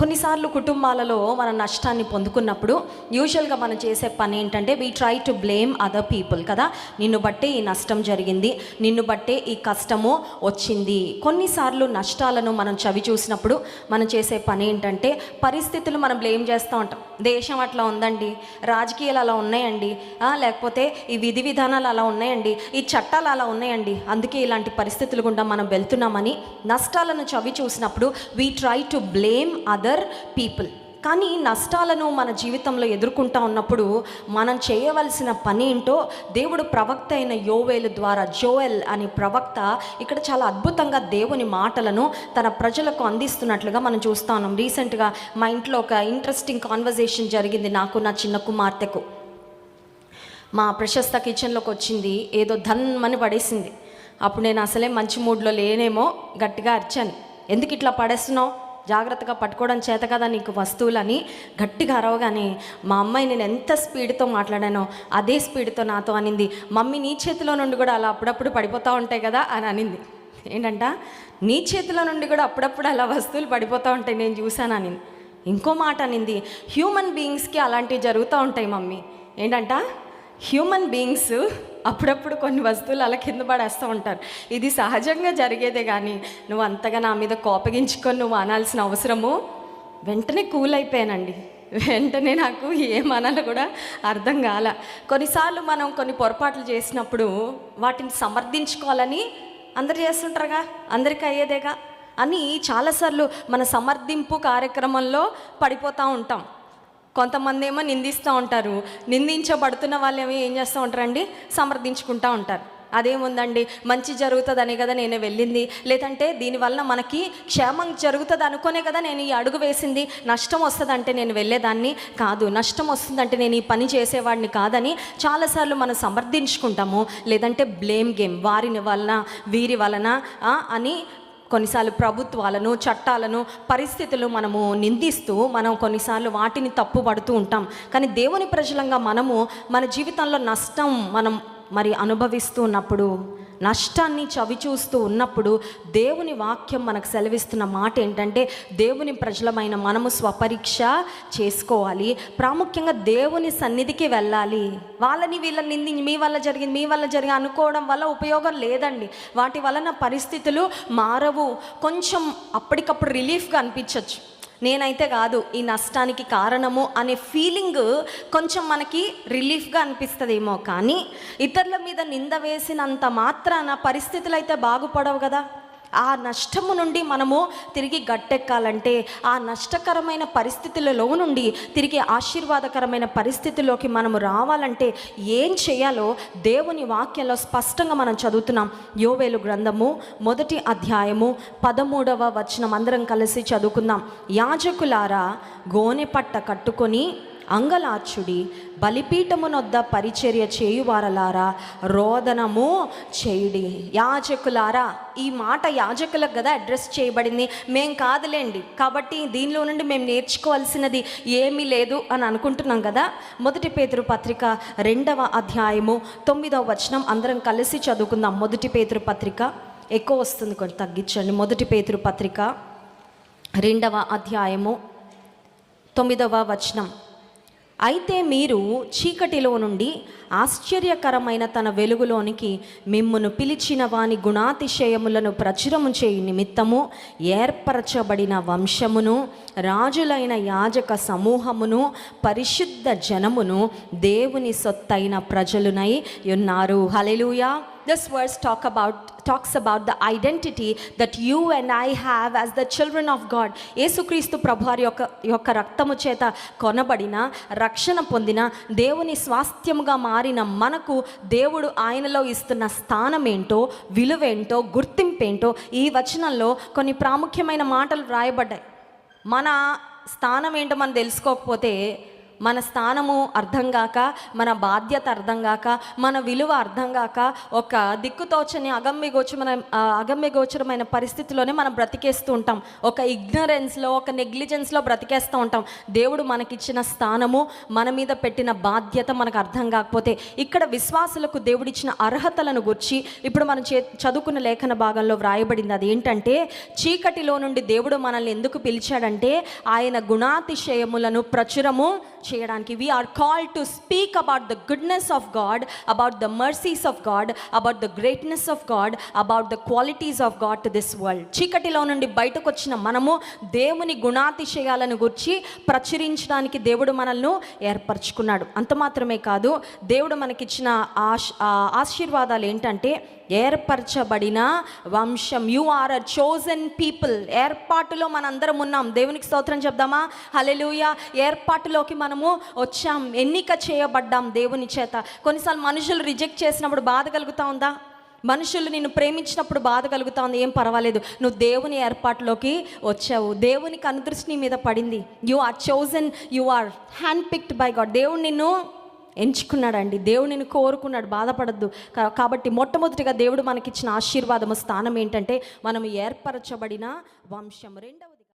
కొన్నిసార్లు కుటుంబాలలో మన నష్టాన్ని పొందుకున్నప్పుడు యూజువల్గా మనం చేసే పని ఏంటంటే we try to blame other people కదా. నిన్ను బట్టే ఈ నష్టం జరిగింది నిన్ను బట్టే ఈ కష్టము వచ్చింది. కొన్నిసార్లు నష్టాలను మనం చవి చూసినప్పుడు మనం చేసే పని ఏంటంటే పరిస్థితులు మనం బ్లేమ్ చేస్తూ ఉంటాం. దేశం అట్లా ఉందండి రాజకీయాలు అలా ఉన్నాయండి లేకపోతే ఈ విధి విధానాలు అలా ఉన్నాయండి ఈ చట్టాలు అలా ఉన్నాయండి. అందుకే ఇలాంటి పరిస్థితులు గుండా మనం వెళ్తున్నామని నష్టాలను చవి చూసినప్పుడు we try to blame other people కానీ నష్టాలను మన జీవితంలో ఎదుర్కొంటా ఉన్నప్పుడు మనం చేయవలసిన పని ఏంటో దేవుడు ప్రవక్త అయిన యోవేలు ద్వారా జోయల్ అనే ప్రవక్త ఇక్కడ చాలా అద్భుతంగా దేవుని మాటలను తన ప్రజలకు అందిస్తున్నట్లుగా మనం చూస్తా ఉన్నాం. రీసెంట్గా మా ఇంట్లో ఒక ఇంట్రెస్టింగ్ కాన్వర్జేషన్ జరిగింది నాకు నా చిన్న కుమార్తెకు. మా ప్రశస్త కిచెన్లోకి వచ్చింది ఏదో ధన్మని పడేసింది. అప్పుడు నేను అసలే మంచి మూడ్లో లేనేమో గట్టిగా అరిచాను. ఎందుకు ఇట్లా పడేస్తున్నావు? జాగ్రత్తగా పట్టుకోవడం చేత కదా నీకు వస్తువులని? గట్టిగా అరవగానే మా అమ్మాయి నేను ఎంత స్పీడ్తో మాట్లాడానో అదే స్పీడ్తో నాతో అనింది. మమ్మీ నీ చేతిలో నుండి కూడా అలా అప్పుడప్పుడు పడిపోతూ ఉంటాయి కదా అని అనింది. ఏంటంట? నీ చేతిలో నుండి కూడా అప్పుడప్పుడు అలా వస్తువులు పడిపోతూ ఉంటాయి నేను చూశాను అనింది. ఇంకో మాట అనింది హ్యూమన్ బీయింగ్స్కి అలాంటివి జరుగుతూ ఉంటాయి మమ్మీ. ఏంటంట? హ్యూమన్ బీయింగ్స్ అప్పుడప్పుడు కొన్ని వస్తువులు అలా కింద పడేస్తూ ఉంటారు. ఇది సహజంగా జరిగేదే కానీ నువ్వు అంతగా నా మీద కోపగించుకొని నువ్వు అనాల్సిన అవసరము వెంటనే కూల్ అయిపోయానండి. వెంటనే నాకు ఏమనాలో కూడా అర్థం కాల. కొన్నిసార్లు మనం కొన్ని పొరపాట్లు చేసినప్పుడు వాటిని సమర్థించుకోవాలని అందరు చేస్తుంటారుగా అందరికీ అయ్యేదేగా అని చాలాసార్లు మన సమర్థింపు కార్యక్రమంలో పడిపోతూ ఉంటాం. కొంతమంది ఏమో నిందిస్తూ ఉంటారు. నిందించబడుతున్న వాళ్ళు ఏమో ఏం చేస్తూ ఉంటారండి? సమర్థించుకుంటూ ఉంటారు. అదేముందండి? మంచి జరుగుతుందనే కదా నేను వెళ్ళింది. లేదంటే దీనివల్ల మనకి క్షేమం జరుగుతుంది అనుకునే కదా నేను ఈ అడుగు వేసింది. నష్టం వస్తుందంటే నేను వెళ్ళేదాన్ని కాదు. నష్టం వస్తుందంటే నేను ఈ పని చేసేవాడిని కాదని చాలాసార్లు మనం సమర్థించుకుంటాము. లేదంటే బ్లేమ్ గేమ్ వారిని వలన వీరి వలన అని కొన్నిసార్లు ప్రభుత్వాలను చట్టాలను పరిస్థితులు మనము నిందిస్తూ మనం కొన్నిసార్లు వాటిని తప్పుపడుతూ ఉంటాం. కానీ దేవుని ప్రజలంగా మనము మన జీవితంలో నష్టం మనం మరి అనుభవిస్తూ ఉన్నప్పుడు నష్టాన్ని చవిచూస్తూ ఉన్నప్పుడు దేవుని వాక్యం మనకు సెలవిస్తున్న మాట ఏంటంటే దేవుని ప్రజలమైన మనము స్వపరీక్ష చేసుకోవాలి. ప్రాముఖ్యంగా దేవుని సన్నిధికి వెళ్ళాలి. వాళ్ళని వీళ్ళని నింది మీ వల్ల జరిగింది మీ వల్ల జరిగి అనుకోవడం వల్ల ఉపయోగం లేదండి. వాటి వలన పరిస్థితులు మారవు. కొంచెం అప్పటికప్పుడు రిలీఫ్గా అనిపించవచ్చు నేనైతే కాదు ఈ నష్టానికి కారణము అనే ఫీలింగ్ కొంచెం మనకి రిలీఫ్గా అనిపిస్తుందేమో కానీ ఇతరుల మీద నింద వేసినంత మాత్రాన పరిస్థితులు అయితే బాగుపడవు కదా. ఆ నష్టము నుండి మనము తిరిగి గట్టెక్కాలంటే ఆ నష్టకరమైన పరిస్థితులలో నుండి తిరిగి ఆశీర్వాదకరమైన పరిస్థితిలోకి మనము రావాలంటే ఏం చేయాలో దేవుని వాక్యంలో స్పష్టంగా మనం చదువుతున్నాం. యోవేలు గ్రంథము మొదటి అధ్యాయము పదమూడవ వచనం అందరం కలిసి చదువుకుందాం. యాజకులారా గోనె పట్ట కట్టుకొని అంగలార్చుడి బలిపీఠమునొద్ద పరిచర్య చేయువారలారా రోదనము చేయుడి. యాజకులారా ఈ మాట యాజకులకు కదా అడ్రస్ చేయబడింది. మేం కాదులేండి. కాబట్టి దీనిలో నుండి మేము నేర్చుకోవాల్సినది ఏమీ లేదు అని అనుకుంటున్నాం కదా మొదటి పేతురు పత్రిక రెండవ అధ్యాయము తొమ్మిదవ వచనం అందరం కలిసి చదువుకుందాం. మొదటి పేతురు పత్రిక ఎక్కువ వస్తుంది కొంచెం తగ్గించండి. మొదటి పేతురు పత్రిక రెండవ అధ్యాయము తొమ్మిదవ వచనం. అయితే మీరు చీకటిలో నుండి ఆశ్చర్యకరమైన తన వెలుగులోనికి మిమ్మును పిలిచిన వాని గుణాతిశయములను ప్రచురము చేయి నిమిత్తము ఏర్పరచబడిన వంశమును రాజులైన యాజక సమూహమును పరిశుద్ధ జనమును దేవుని సొత్తైన ప్రజలునై ఉన్నారు. Hallelujah this verse talk about talks about the identity that you and I have as the children of God Yesukristu ప్రభువారి యొక్క యొక్క రక్తము చేత కొనబడిన రక్షణ పొందిన దేవుని స్వాస్థ్యముగా మారిన మనకు దేవుడు ఆయనలో ఇస్తున్న స్థానం ఏంటో విలువేంటో గుర్తింపేంటో ఈ వచనంలో కొన్ని ప్రాముఖ్యమైన మాటలు రాయబడ్డాయి మన స్థానం ఏంటో మనం తెలుసుకోకపోతే మన స్థానము అర్థం కాక మన బాధ్యత అర్థం కాక మన విలువ అర్థం కాక ఒక దిక్కుతోచని అగమ్య గోచరమైన అగమ్య గోచరమైన పరిస్థితిలోనే మనం బ్రతికేస్తూ ఉంటాం. ఒక ఇగ్నరెన్స్లో ఒక నెగ్లిజెన్స్లో బ్రతికేస్తూ ఉంటాం. దేవుడు మనకిచ్చిన స్థానము మన మీద పెట్టిన బాధ్యత మనకు అర్థం కాకపోతే ఇక్కడ విశ్వాసులకు దేవుడిచ్చిన అర్హతలను గుర్చి ఇప్పుడు మనం చే చదువుకున్న లేఖన భాగంలో వ్రాయబడింది అది ఏంటంటే చీకటిలో నుండి దేవుడు మనల్ని ఎందుకు పిలిచాడంటే ఆయన గుణాతిశయములను ప్రచురము చేయడానికి. We are call to speak about the goodness of God about the mercies of God about the greatness of God about the qualities of God to this world చీకటిలో నుండి బయటకు వచ్చిన మనము దేవుని గుణాతిశయాలను గురించి ప్రచురించడానికి దేవుడు మనల్ని ఏర్పరచుకున్నాడు. అంత మాత్రమే కాదు దేవుడు మనకిచ్చిన ఆశ ఆశీర్వాదాలు ఏంటంటే ఏర్పరచబడిన వంశం. You are a chosen people ఏర్పాటులో మనందరం ఉన్నాం. దేవునికి స్తోత్రం చెప్దామా? హలెలూయ ఏర్పాటులోకి మనము వచ్చాం. ఎన్నిక చేయబడ్డాం దేవుని చేత. కొన్నిసార్లు మనుషులు రిజెక్ట్ చేసినప్పుడు బాధ కలుగుతా ఉందా? మనుషులు నిన్ను ప్రేమించినప్పుడు బాధ కలుగుతా ఉంది. ఏం పర్వాలేదు. నువ్వు దేవుని ఏర్పాటులోకి వచ్చావు. దేవుని కనుదృష్టి మీద పడింది. You are chosen you are hand picked by God దేవుడు నిన్ను ఎంచుకున్నాడండి. దేవుడు కోరుకున్నాడు. బాధపడద్దు. కా- కాబట్టి మొట్టమొదటిగా దేవుడు మనకిచ్చిన ఆశీర్వాదము స్థానం ఏంటంటే మనం ఏర్పరచబడిన వంశం రెండవ